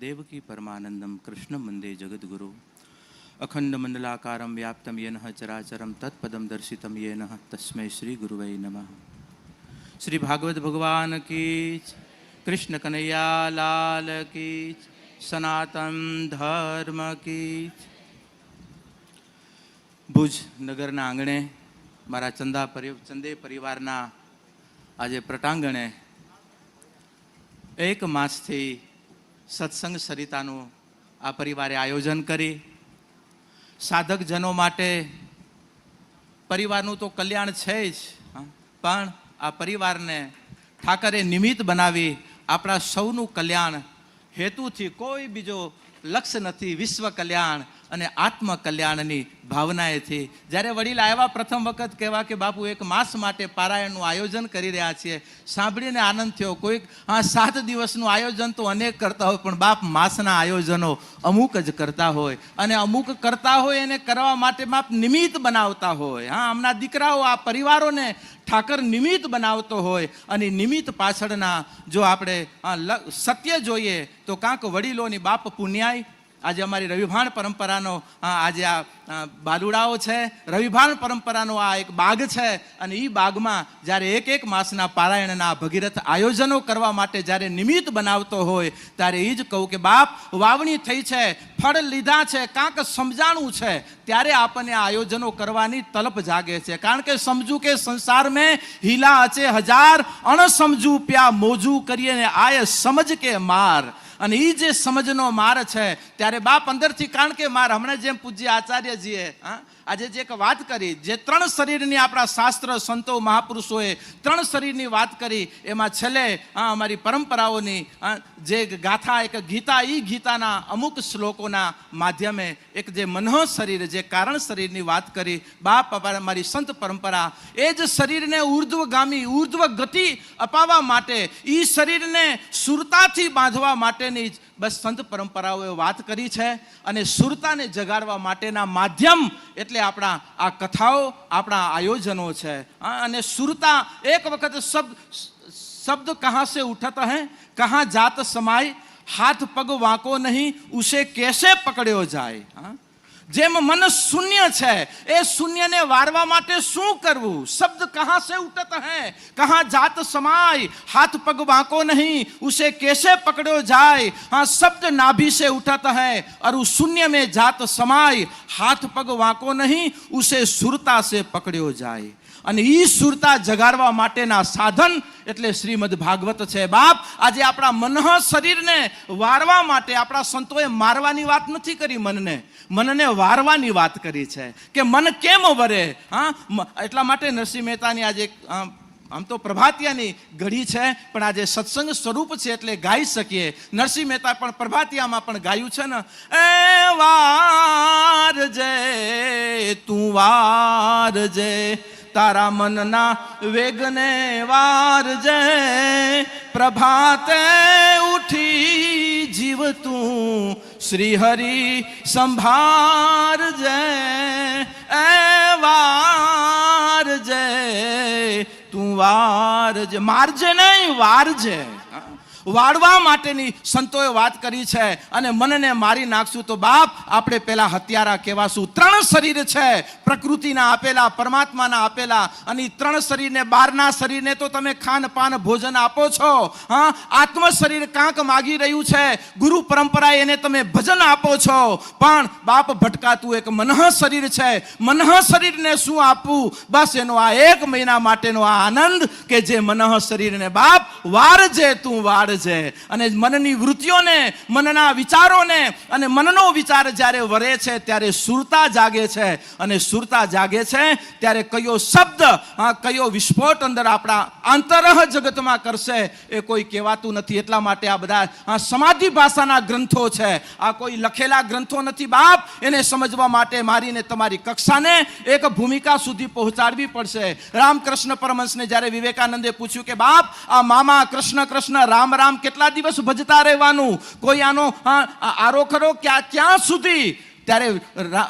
દેવકી પરમાનંદમ કૃષ્ણ મંદે જગદગુરુ અખંડ મંડલાકારમ વ્યાપ્તમ યેન ચરાચરમ તત્પદમ દર્શિતમ યેન તસ્મૈ શ્રી ગુરુવૈ નમઃ શ્રી ભાગવત ભગવાન કી. કૃષ્ણ કનૈયા લાલ કી. સનાતન ધર્મ કી ભુજ નગરના આંગણે મારા ચંદા ચંદે પરિવારના આજે પ્રટાંગણે એક માસથી સત્સંગ સરિતાનું આ પરિવારે આયોજન કરી. સાધકજનો માટે પરિવારનું તો કલ્યાણ છે જ પણ આ પરિવારને ઠાકરે નિમિત્ત બનાવી આપણા સૌનું કલ્યાણ હેતુથી કોઈ બીજો લક્ષ્ય નથી, વિશ્વ કલ્યાણ. અને આત્મ કલ્યાણની ભાવનાએથી જ્યારે વડીલ આવ્યા પ્રથમ વખત કહેવા કે, બાપુ, એક માસ માટે પારાયણનું આયોજન કરી રહ્યા છીએ. સાંભળીને આનંદ થયો. કોઈક, હા, સાત દિવસનું આયોજન તો અનેક કરતા હોય, પણ બાપ, માસના આયોજનો અમુક જ કરતા હોય. અને અમુક કરતા હોય એને કરવા માટે બાપ નિમિત્ત બનાવતા હોય. હા, હમણાં દીકરાઓ આ પરિવારોને ઠાકર નિમિત્ત બનાવતો હોય અને નિમિત્ત પાછળના જો આપણે સત્ય જોઈએ, તો કાંક વડીલોની બાપ પુણ્યાય આજે અમારી રવિભાણ પરંપરાનો આજે આ બાલુડાઓ છે. રવિભાણ પરંપરાનો આ એક બાગ છે અને એ બાગમાં જ્યારે એક એક માસના પારાયણના ભગીરથ આયોજનો કરવા માટે જ્યારે નિમિત્ત બનાવતો હોય, ત્યારે એ જ કહું કે, બાપ, વાવણી થઈ છે, ફળ લીધા છે, કાંક સમજાણું છે. ત્યારે આપણને આયોજનો કરવાની તલપ જાગે છે. કારણ કે સમજુ કે સંસાર મેં હિલા અચે હજાર અણસમજુ પ્યા મોજું કરીએ ને આય સમજ કે માર. અને એ જે સમજનો માર છે, ત્યારે બાપ અંદરથી કારણ કે માર હમણાં જેમ પૂજ્ય આચાર્યજીએ, હા આજે જે એક વાત કરી, જે ત્રણ શરીરની આપણા શાસ્ત્ર સંતો મહાપુરુષોએ ત્રણ શરીરની વાત કરી, એમાં છેલ્લે અમારી પરંપરાઓની જે જે ગાથા, એક ગીતા એ ગીતાના અમુક શ્લોકોના માધ્યમે એક જે મનોહ શરીર, જે કારણ શરીરની વાત કરી, બાપ મારી સંત પરંપરા, એ જ શરીરને ઉર્ધ્વગામી ઉર્ધ્વ ગતિ અપાવવા માટે એ શરીરને સુરતાથી બાંધવા માટેની બસ સંત પરંપરાઓએ વાત કરી છે અને સુરતાને જગાડવા માટેના માધ્યમ એટલે આપણા આ કથાઓ, આપણા આયોજનો છે. અને સુરતા એક વખત શબ્દ શબ્દ કહાં સે ઉઠતા હૈ, કહાં જાત સમાય, હાથ પગ વાંકો નહીં, ઉસે કેસે પકડ્યો જાય. હા જેમ મન શૂન્ય છે, એ શૂન્યને વારવા માટે શું કરવું? શબ્દ કહાં સે ઉઠત હૈ? કહા જાત સમાય? હાથ પગ બાંકો નહીં, ઉસે કેસે પકડ્યો જાય? હા, શબ્દ નાભી સે ઉઠત હૈ और उस शून्य में जात समाय हाथ पग वाको नहीं उसे सुरता से पकड़ो जाए અને એ સુરતા જગાડવા માટેના સાધન એટલે શ્રીમદ ભાગવત છે. બાપ, આજે આપણા મનઃ શરીરને વારવા માટે આપણા સંતોએ મારવાની વાત નથી કરી મનને. મનને વારવાની વાત કરી છે કે મન કેમ વરે? હા? એટલા માટે નરસિંહ મહેતાની આજે આમ તો પ્રભાતિયાની ઘડી છે, પણ આજે સત્સંગ સ્વરૂપ છે એટલે ગાઈ શકીએ. નરસિંહ મહેતા પણ પ્રભાતિયામાં પણ ગાયું છે ને, એ વાર જય તું વાર જય તારા મનના વેગને વારજે પ્રભાતે ઉઠી જીવ તું શ્રી હરિ સંભારજે, એ વારજે, તું વારજે, મારજે નહીં, વારજે. વાળવા માટેની સંતોએ વાત કરી છે અને મનને મારી નાખશું તો બાપ, આપણે પેલા હત્યારા કહેવાશું. ત્રણ શરીર છે, પ્રકૃતિના આપેલા, પરમાત્માના આપેલા અને ત્રણ શરીરને બહારના શરીરને તો તમે ખાન પાન ભોજન આપો છો. હા, આત્મ શરીર કાંક માગી રહ્યું છે, ગુરુ પરંપરાએ એને તમે ભજન આપો છો. પણ બાપ ભટકાતું એક મનઃ શરીર છે. મનઃ શરીરને શું આપવું? બસ એનો આ એક મહિના માટેનો આ આનંદ કે જે મનઃ શરીરને, બાપ, વારજે તું વારજે અને મનની વૃત્તિઓને, મનના વિચારોને અને મનનો વિચાર જ્યારે વરે છે ત્યારે સુરતા જાગે છે. અને સુરતા જાગે છે ત્યારે કયો શબ્દ કયો વિસ્ફોટ અંદર આપણા આંતરહ જગતમાં કરશે એ કોઈ કહેવાતું નથી. એટલા માટે આ બધા સમાધિ ભાષાના ગ્રંથો છે. આ કોઈ લખેલા ગ્રંથો નથી. બાપ, એને સમજવા માટે મારીને તમારી કક્ષાને એક ભૂમિકા સુધી પહોંચાડવી પડશે. રામકૃષ્ણ પરમહંસને જ્યારે વિવેકાનંદે પૂછ્યું કે, બાપ, આ મામા કૃષ્ણ કૃષ્ણ રામ રામ કેટલા દિવસ ભજતા રહેવાનું? કોઈ આનો આરો ખરો ક્યાં ક્યાં સુધી? ત્યારે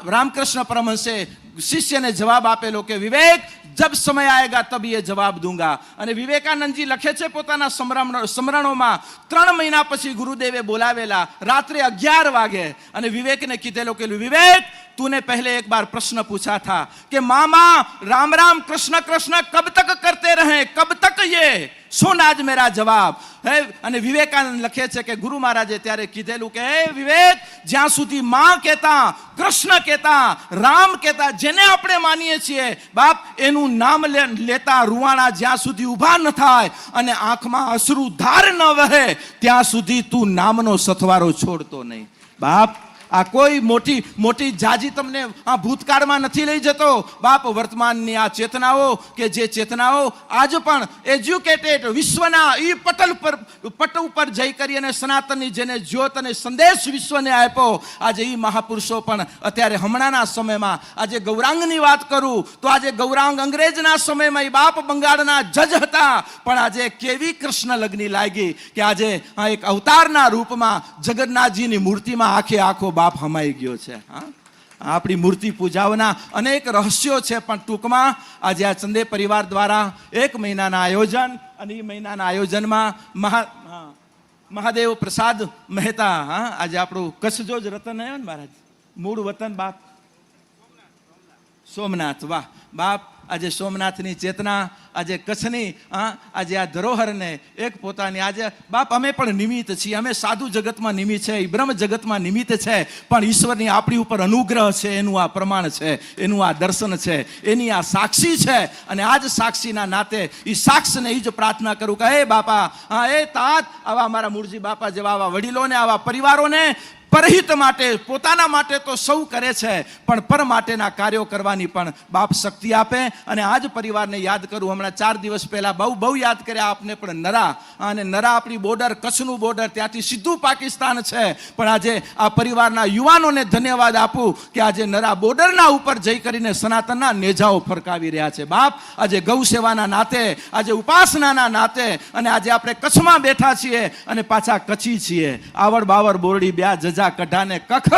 રામકૃષ્ણ પરમહંસે શિષ્યને જવાબ આપેલો કે, વિવેક, જબ સમય આયેગા તબ એ જવાબ દૂંગા. અને વિવેકાનંદજી લખે છે પોતાના સમરણ સમરણોમાં ત્રણ મહિના પછી ગુરુદેવે બોલાવેલા, રાત્રે અગિયાર વાગે, અને વિવેકને કીધેલો કે, વિવેક तूने पहले एक बार प्रश्न पूछा था कि मामा राम राम कृष्ण कृष्ण कब तक करते रहे कब तक ये सुन आज मेरा જવાબ હે અને વિવેકાનંદ લખે છે કે ગુરુ મહારાજે ત્યારે કીધેલું કે હે વિવેક જ્યાં સુધી માં કહેતા કૃષ્ણ કહેતા રામ કહેતા જેને આપણે માનીએ છીએ બાપ એનું નામ લે- લેતા રૂવાણા જ્યાં સુધી ઊભા ન થાય અને આંખમાં અશ્રુ ધાર ન વહે ત્યાં સુધી તું નામનો સથવારો છોડતો નહીં બાપ આ કોઈ મોટી મોટી જાજી તમને આ ભૂતકાળમાં નથી લઈ જતો? બાપ, વર્તમાનની આ ચેતનાઓ કે જે ચેતનાઓ આજ પણ એજ્યુકેટેડ વિશ્વના એ પટલ પર, પટ ઉપર જઈ કરી અને સનાતનની જેને જ્યોત અને સંદેશ વિશ્વને આપ્યો, આજે એ મહાપુરુષો પણ અત્યારે હમણાંના સમયમાં આજે ગૌરાંગની વાત કરું, તો આજે ગૌરાંગ અંગ્રેજના સમયમાં એ બાપ બંગાળના જજ હતા, પણ આજે કેવી કૃષ્ણ લગ્ની લાગી કે આજે એક અવતારના રૂપમાં જગન્નાથજીની મૂર્તિમાં આખે આખો બાપ હમાઈ ગયો છે, હા? આપણી મૂર્તિ પૂજાઓના અનેક રહસ્યો છે, પણ ટૂંકમાં આજે આ ચંદે પરિવાર દ્વારા એક મહિનાના આયોજન અને એ મહિનાના આયોજનમાં મહા મહાદેવ પ્રસાદ મહેતા, હા? આજે આપણું કચ્છજો જ રતન આવ્યો ને મહારાજ? મૂળ વતન બાપ? સોમનાથ, વાહ. બાપ આજે સોમનાથની ચેતના, આજે કચ્છની, હા, આજે આ ધરોહરને એક પોતાની, આજે બાપ અમે પણ નિમિત્ત છીએ, અમે સાધુ જગતમાં નિમિત્ત છે એ બ્રહ્મ જગતમાં નિમિત્ત છે, પણ ઈશ્વરની આપણી ઉપર અનુગ્રહ છે, એનું આ પ્રમાણ છે, એનું આ દર્શન છે, એની આ સાક્ષી છે, અને આ જ સાક્ષીના નાતે એ સાક્ષને એ જ પ્રાર્થના કરું કે, હે બાપા, હા એ તાત, આવા મારા મૂળજી બાપા જેવા, આવા વડીલોને, આવા પરિવારોને પરહિત માટે, પોતાના માટે તો સૌ કરે છે, પણ પર માટેના કાર્યો કરવાની પણ બાપ શક્તિ આપે. અને આ જ પરિવારને યાદ કરું, હમણાં ચાર દિવસ પહેલાં બહુ બહુ યાદ કર્યા આપને પણ નરા. અને નરા આપણી બોર્ડર કચ્છનું બોર્ડર ત્યાંથી સીધું પાકિસ્તાન છે. પણ આજે આ પરિવારના યુવાનોને ધન્યવાદ આપું કે આજે નરા બોર્ડરના ઉપર જઈ કરીને સનાતનના નેજાઓ ફરકાવી રહ્યા છે. બાપ, આજે ગૌ સેવાના નાતે, આજે ઉપાસનાના નાતે, અને આજે આપણે કચ્છમાં બેઠા છીએ અને પાછા કચ્છી છીએ. આવડ બાવર બોરડી, બ્યા, જજા કઢાને કખ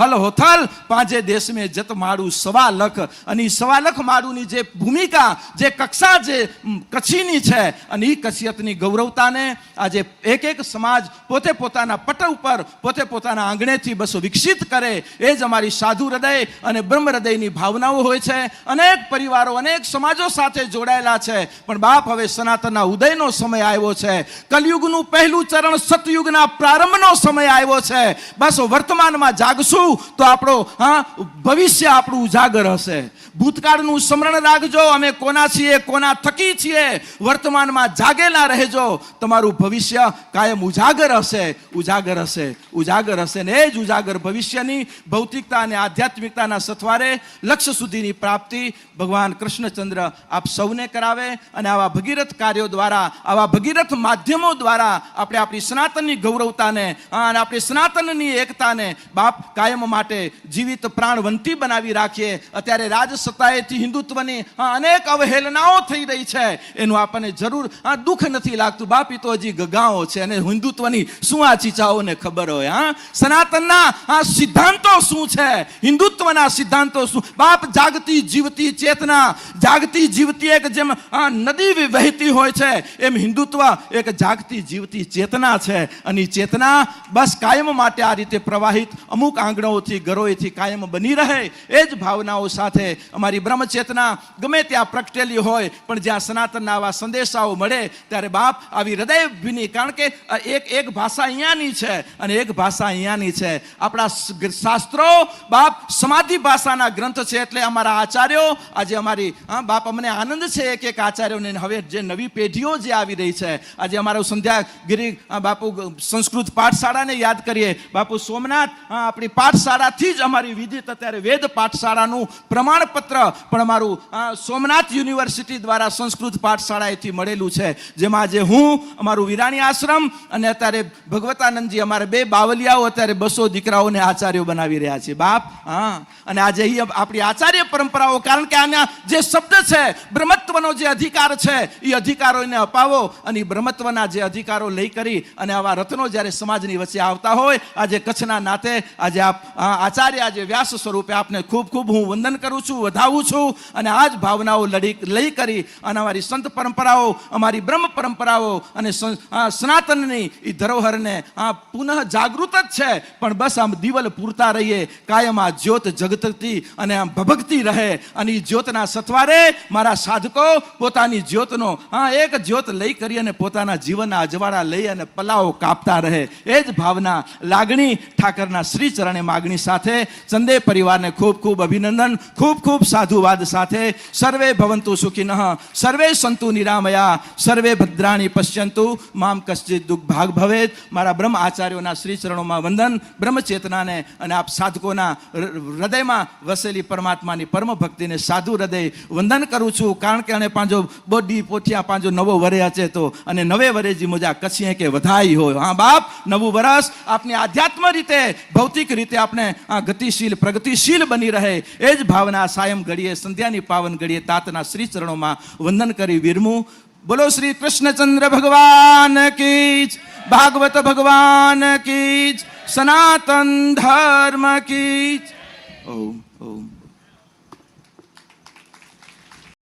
હલ હોથલ, પાંજે દેશ મેં જત માડું સવા લખ અને ઈ સવા લખ માડુની જે ભૂમિકા, જે કક્ષા, જે કચ્છીની છે, અને એ કચ્છિયતની ગૌરવતાને આજે એક એક સમાજ પોતે પોતાના પટ ઉપર, પોતે પોતાના આંગણેથી બસો વિકસિત કરે. એ જ અમારી સાધુ હૃદય અને બ્રહ્મ હૃદયની ભાવનાઓ હોય છે. અનેક પરિવારો, અનેક સમાજો સાથે જોડાયેલા છે. પણ બાપ હવે સનાતનના ઉદયનો સમય આવ્યો છે. કલયુગનું પહેલું ચરણ સતયુગના પ્રારંભનો સમય આવ્યો છે. બસ વર્તમાનમાં જાગશું. તો આપણો, હા, ભવિષ્ય આપણું ઉજાગર હશે. ભૂતકાળનું સ્મરણ રાખજો, અમે કોના છીએ, કોના થકી છીએ, વર્તમાનમાં જાગેલા રહેજો. તમારું ભવિષ્ય કાયમ ઉજાગર હશે ઉજાગર હશે ઉજાગર હશે ને એ જ ઉજાગર ભવિષ્યની ભૌતિકતા અને આધ્યાત્મિકતાના સથવારે લક્ષ્ય સુધીની પ્રાપ્તિ ભગવાન કૃષ્ણચંદ્ર આપ સૌને કરાવે અને આવા ભગીરથ કાર્યો દ્વારા, આવા ભગીરથ માધ્યમો દ્વારા આપણે આપણી સનાતનની ગૌરવતાને અને આપણી સનાતનની એકતાને બાપ કાયમ માટે જીવિત પ્રાણવંતી બનાવી રાખીએ, અત્યારે રાજ હિન્દુત્વની અનેક અવહેલનાઓ થઈ રહી છે. એનું આપણને જરૂર દુઃખ નથી લાગતું. બાપી તો હજી ગગાઓ છે અને હિન્દુત્વની શું આ ચીચાઓને ખબર હોય, હા? સનાતનના આ સિદ્ધાંતો શું છે? હિન્દુત્વના સિદ્ધાંતો શું? બાપ જાગતી જીવતી ચેતના, જાગતી જીવતી એક જેમ નદી વહેતી હોય છે. એમ હિન્દુત્વ એક જાગતી જીવતી ચેતના છે. અને ચેતના બસ કાયમ માટે આ રીતે પ્રવાહિત. અમુક આંગણાઓથી ઘરોએથી કાયમ બની રહે, એ જ ભાવનાઓ સાથે અમારી બ્રહ્મચેતના ગમે ત્યાં પ્રગટેલી હોય, પણ જ્યાં સનાતનના આવા સંદેશાઓ મળે, ત્યારે બાપ આવી હૃદય ભીની, કારણ કે એક એક ભાષા અહીંયાની છે, અને એક ભાષા અહીંયાની છે. આપણા શાસ્ત્રો બાપ સમાધિ ભાષાના ગ્રંથ છે, એટલે અમારા આચાર્યો, આજે અમારી, હા, બાપ અમને આનંદ છે એક એક આચાર્યોને હવે જે નવી પેઢીઓ જે આવી રહી છે, આજે અમારું સંધ્યાગીરી બાપુ સંસ્કૃત પાઠશાળાને યાદ કરીએ. બાપુ સોમનાથ આપણી આપણી પાઠશાળાથી જ અમારી વિધિત અત્યારે વેદ પાઠશાળાનું પ્રમાણપત્ર પણ અમારું આ, સોમનાથ યુનિવર્સિટી દ્વારા સંસ્કૃત પાઠશાળાએથી મળેલું છે જેમાં આજે હું અમારું વિરાણી આશ્રમ અને અત્યારે ભગવતાનંદજી અમારે બે બાવલિયાઓ અત્યારે બસો દીકરાઓને આચાર્યો બનાવી રહ્યા છે. બાપ હા અને આજે અહીં આપણી આચાર્ય પરંપરાઓ કારણ કે આના જે શબ્દ છે બ્રહ્મત્વનો જે અધિકાર છે એ અધિકારોને અપાવો અને બ્રહ્મત્વના જે અધિકારો લઈ કરી અને આવા રત્નો જ્યારે સમાજની વચ્ચે આવતા હોય આજે કચ્છના નાતે આજે અ, આચાર્ય આજે વ્યાસ સ્વરૂપે આપને ખૂબ ખૂબ હું વંદન કરું છું, વધાવું છું અને આ જ ભાવનાઓ લડી, લઈ કરી અને અમારી સંત પરંપરાઓ, અમારી બ્રહ્મ પરંપરાઓ અને સનાતનની એ ધરોહરને આ પુનઃ જાગૃત જ છે. પણ બસ આમ દિવલ પૂરતા રહીએ, કાયમ આ જ્યોત જગતતી અને આમ ભભકતી રહે અને એ જ્યોતના સથવારે મારા સાધકો પોતાની જ્યોતનો, હા, એક જ્યોત લઈ કરી અને પોતાના જીવનના અજવાળા લઈ અને પલાઓ કાપતા રહે. એ જ ભાવના લાગણી ઠાકરના શ્રી ચરણે માગણી સાથે ચંદે પરિવારને ખૂબ ખૂબ અભિનંદન, ખૂબ ખૂબ સાધુવાદ સાથે સર્વે ભવંતુ સુખિનઃ, સર્વે સંતુ નિરામયા, સર્વે ભદ્રાણી પશ્યંતુ, મામ કશ્ચિત દુઃખ ભાગ ભવેત મારા બ્રહ્મ આચાર્યોના શ્રી ચરણોમાં વંદન બ્રહ્મચેતનાને અને આપ સાધકોના હૃદયમાં વસેલી પરમાત્માની પરમ ભક્તિને સાધુ હૃદય વંદન કરું છું. કારણ કે અને પાંજો બોડી પોઠિયા, પાંજો નવો વરે અચે તો અને નવે વરેજી મુજા કચ્છીએ કે વધાઈ હોય. હા બાપ, નવું વરસ આપની આધ્યાત્મ રીતે, ભૌતિક રીતે આપણે આ ગતિશીલ પ્રગતિશીલ બની રહે. એ જ ભાવના સાયમ ઘડીએ સંધ્યાની પાવન ઘડીએ તાતના શ્રી ચરણોમાં વંદન કરી વિરમું. બોલો શ્રી કૃષ્ણચંદ્ર ભગવાન કી જ, ભાગવત ભગવાન કી જ, સનાતન ધર્મ કી જ. ઓમ ઓમ.